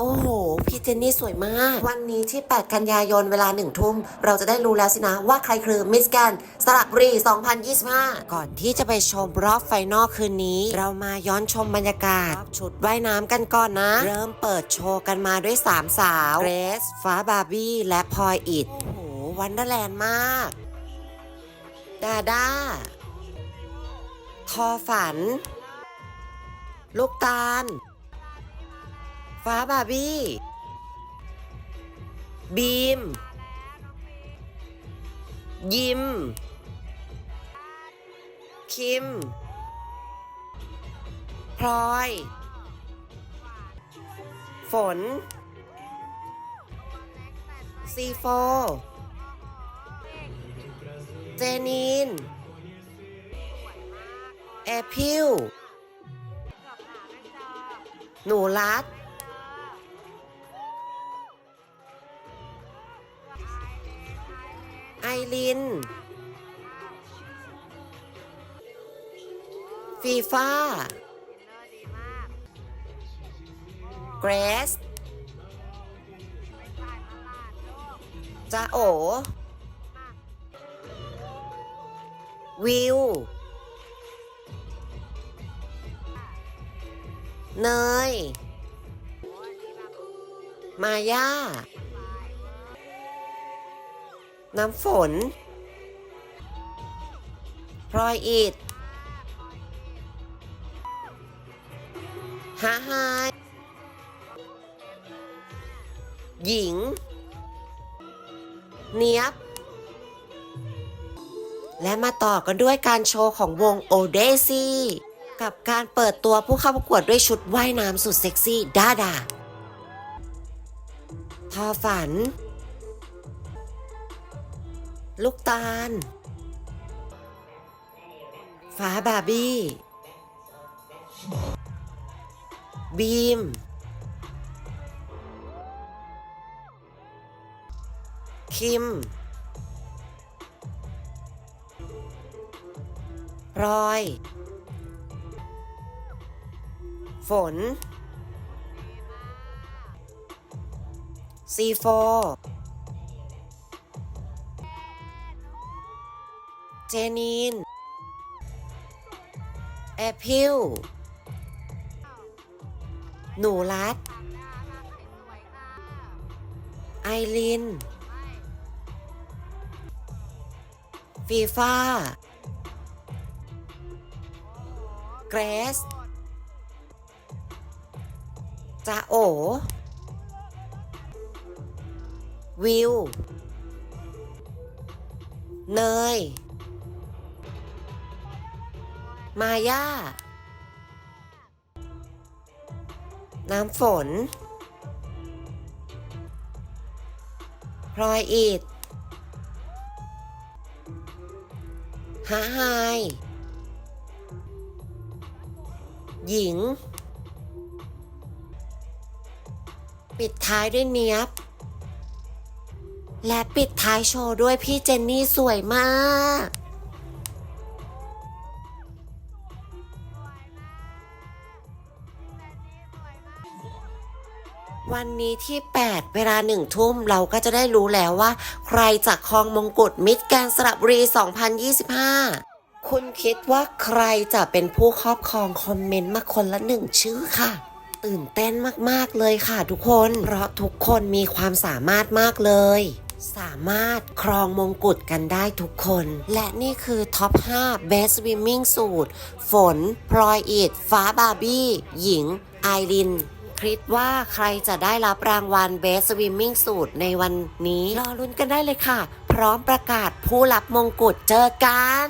โอ้โห พี่เจนนี่สวยมาก วันนี้ที่ 8 กันยายนเวลาหนึ่งทุ่ม เราจะได้รู้แล้วสินะว่าใครคือมิสแกนสระบุรี 2025 ก่อนที่จะไปชมรอบไฟนอลคืนนี้ เรามาย้อนชมบรรยากาศ ชุดว่ายน้ำกันก่อนนะ เริ่มเปิดโชว์กันมาด้วย 3 สาวเกรซฟ้าบาร์บี้ และพลอยอิดโอ้โหวันเดอร์แลนด์มาก ดาด้าทอฝัน ลูกตาล ฟ้าบาร์บี้ บีม ยิม คิม พลอย ฝน ซีโฟ เจนีน แอร์พิวหนูรัด ริน ฟีฟ่าเกรสจ้าโอ วิว เนย มาย่า น้ำฝน พลอยอิดฮาไฮหญิง เนียบ และมาต่อกันด้วยการโชว์ของวงโอเดซี่กับการเปิดตัวผู้เข้าประกวดด้วยชุดว่ายน้ำสุดเซ็กซี่ ด้าดาทอฝัน ลูกตาลฟ้าบาร์บี้ บีม คิม รอย ฝนซีโฟ เจนีน แอพิวหนูรัด ไอริน ฟีฟ่าเกรสจาโอ วิว เนย มาย่า น้ำฝน พลอยอิดฮาไฮหญิง ปิดท้ายด้วยเนียบ และปิดท้ายโชว์ด้วยพี่เจนนี่สวยมาก วันนี้ที่ 8 เวลาหนึ่งทุ่มเราก็จะได้รู้แล้วว่า ใครจะครองมงกุฎมิตรแกนสระบุรี 2025 คุณคิดว่าใครจะเป็นผู้ครอบครองคอมเมนต์มาคนละหนึ่งชื่อค่ะ ตื่นเต้นมากๆเลยค่ะทุกคน เพราะทุกคนมีความสามารถมากเลย สามารถครองมงกุฎกันได้ทุกคน และนี่คือท็อป 5 Best Swimming Suit ฝน พลอยอิดฟ้าบาร์บี้ หญิง ไอริน คิดว่าใครจะได้รับรางวัลเบสสวิมมิ่งสูตรในวันนี้ รอลุ้นกันได้เลยค่ะ พร้อมประกาศผู้รับมงกุฎเจอกัน